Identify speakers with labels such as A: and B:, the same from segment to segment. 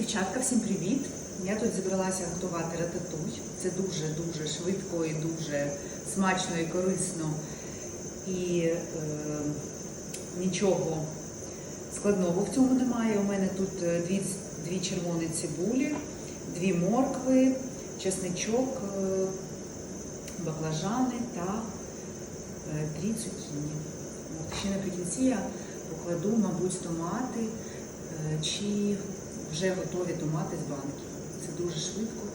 A: Дівчатка, всім привіт! Я тут зібралася готувати рататуй. Це дуже-дуже швидко і дуже смачно і корисно. І е, нічого складного в цьому немає. У мене тут е, дві, дві червоні цибулі, дві моркви, чесничок, е, баклажани та е, дві цукіні. Ще наприкінці я покладу, мабуть, томати е, чи вже готові томати з банки. Це дуже швидко.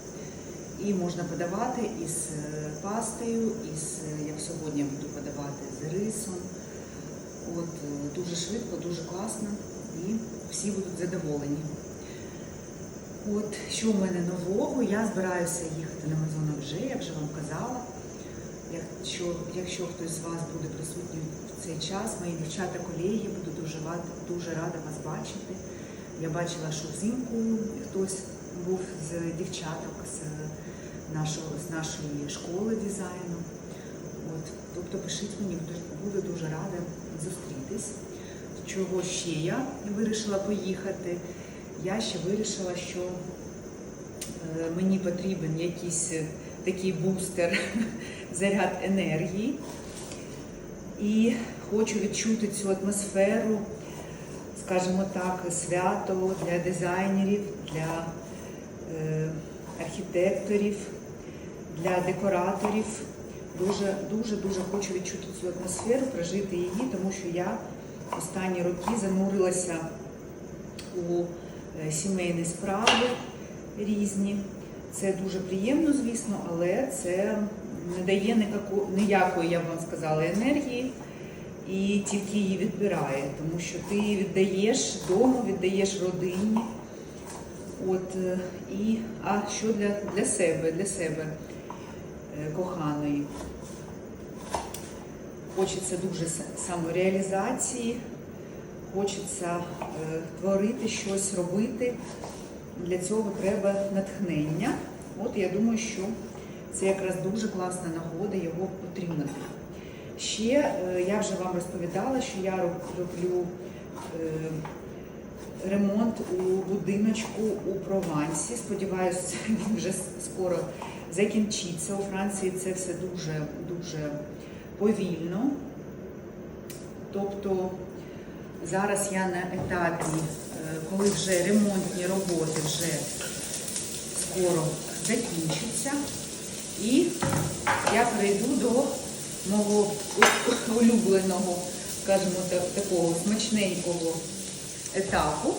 A: І можна подавати із е, пастою, із, е, як сьогодні я буду подавати, з рисом. От, е, дуже швидко, дуже класно і всі будуть задоволені. От, що в мене нового? Я збираюся їхати на Мазонок вже, я вже вам казала. Якщо, якщо хтось з вас буде присутній в цей час, мої дівчата, колеги, буду дуже, дуже рада вас бачити. Я бачила, що взимку хтось був з дівчаток з нашого, з нашої школи дизайну. От, тобто пишіть мені, буду, дуже рада зустрітись. Чого ще я вирішила поїхати? Я ще вирішила, що е, мені потрібен якийсь е, такий бустер, заряд енергії. І хочу відчути цю атмосферу, скажімо так, свято для дизайнерів, для е, архітекторів, для декораторів. Дуже, дуже, дуже хочу відчути цю атмосферу, прожити її, тому що я останні роки занурилася у е, сімейні справи різні. Це дуже приємно, звісно, але це не дає ніякої, я б вам сказала, енергії і тільки її відбирає, тому що ти віддаєш дому, віддаєш родині. От, е, і, а що для, для себе, для себе е, коханої? Хочеться дуже самореалізації, хочеться е, творити щось, робити. Для цього треба натхнення. От я думаю, що це якраз дуже класна нагода його отримати. Ще е, я вже вам розповідала, що я роблю е, ремонт у будиночку у Провансі. Сподіваюся, він вже скоро закінчиться. У Франції це все дуже дуже повільно. Тобто зараз я на етапі, е, коли вже ремонтні роботи вже скоро закінчаться, і я перейду до мого улюбленого, скажімо так, такого смачненького етапу.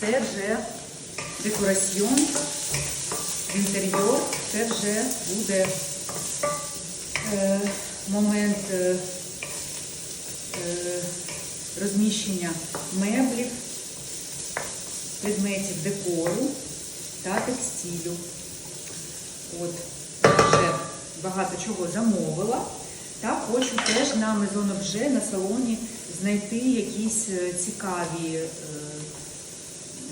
A: Це вже декораціон, інтер'єр, це вже буде е, момент е, е, розміщення меблів, предметів декору та текстилю. От вже багато чого замовила. Та хочу теж на Maison Objet на салоні знайти якісь е, цікаві, е,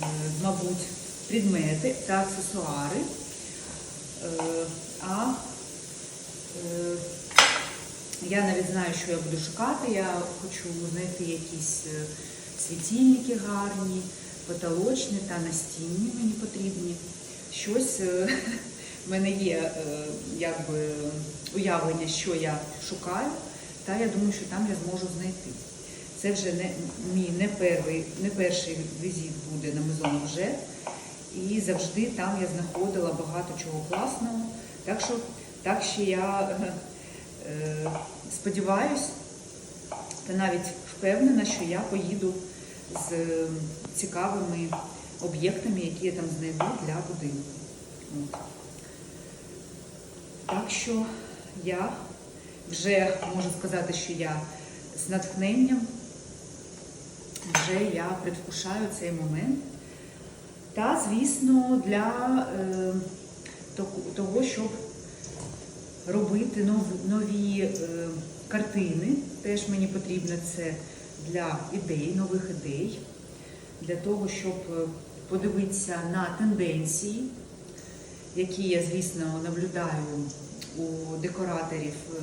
A: е, мабуть, предмети та аксесуари. А я навіть знаю, що я буду шукати. Я хочу знайти якісь світильники гарні, потолочні та настінні мені потрібні. Щось в мене є е, якби уявлення, що я шукаю, та я думаю, що там я зможу знайти. Це вже не мій не перший, не перший візит буде на Maison вже. І завжди там я знаходила багато чого класного. Так що так що я е, е, сподіваюсь, та навіть впевнена, що я поїду з цікавими об'єктами, які я там знайду для будинку. От. Так що я вже можу сказати, що я з натхненням вже я предвкушаю цей момент. Та, звісно, для е, того- щоб робити нов- нові е, картини, теж мені потрібно це для ідей, нових ідей, для того, щоб е, подивитися на тенденції, які я, звісно, наблюдаю у декораторів е,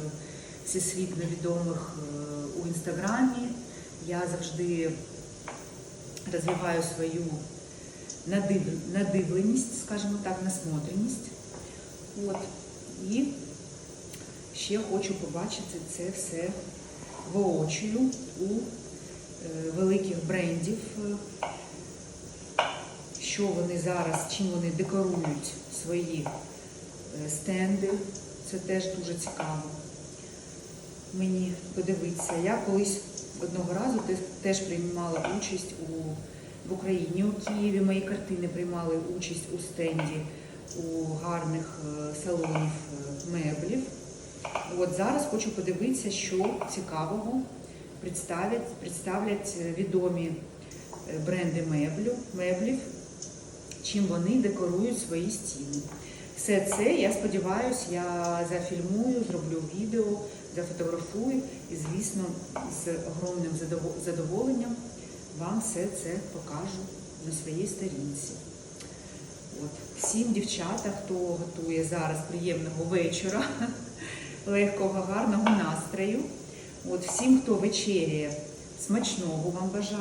A: всесвітньо відомих е, у інстаграмі. Я завжди розвиваю свою надив, надивленість, скажімо так, насмотреність. От. І ще хочу побачити це все воочию у е, великих брендів, що вони зараз, чим вони декорують свої е, стенди. Це теж дуже цікаво. Мені подивитися. Я колись одного разу теж приймала участь у, в Україні, у Києві. Мої картини приймали участь у стенді у гарних е, салонів е, меблів. От зараз хочу подивитися, що цікавого представлять, представлять відомі бренди меблю, меблів, чим вони декорують свої стіни. Все це, я сподіваюся, я зафільмую, зроблю відео, зафотографую і, звісно, з огромним задоволенням вам все це покажу на своїй сторінці. От. Всім дівчата, хто готує зараз приємного вечора, легкого, гарного настрою. От всім, хто вечеряє, смачного вам бажаю.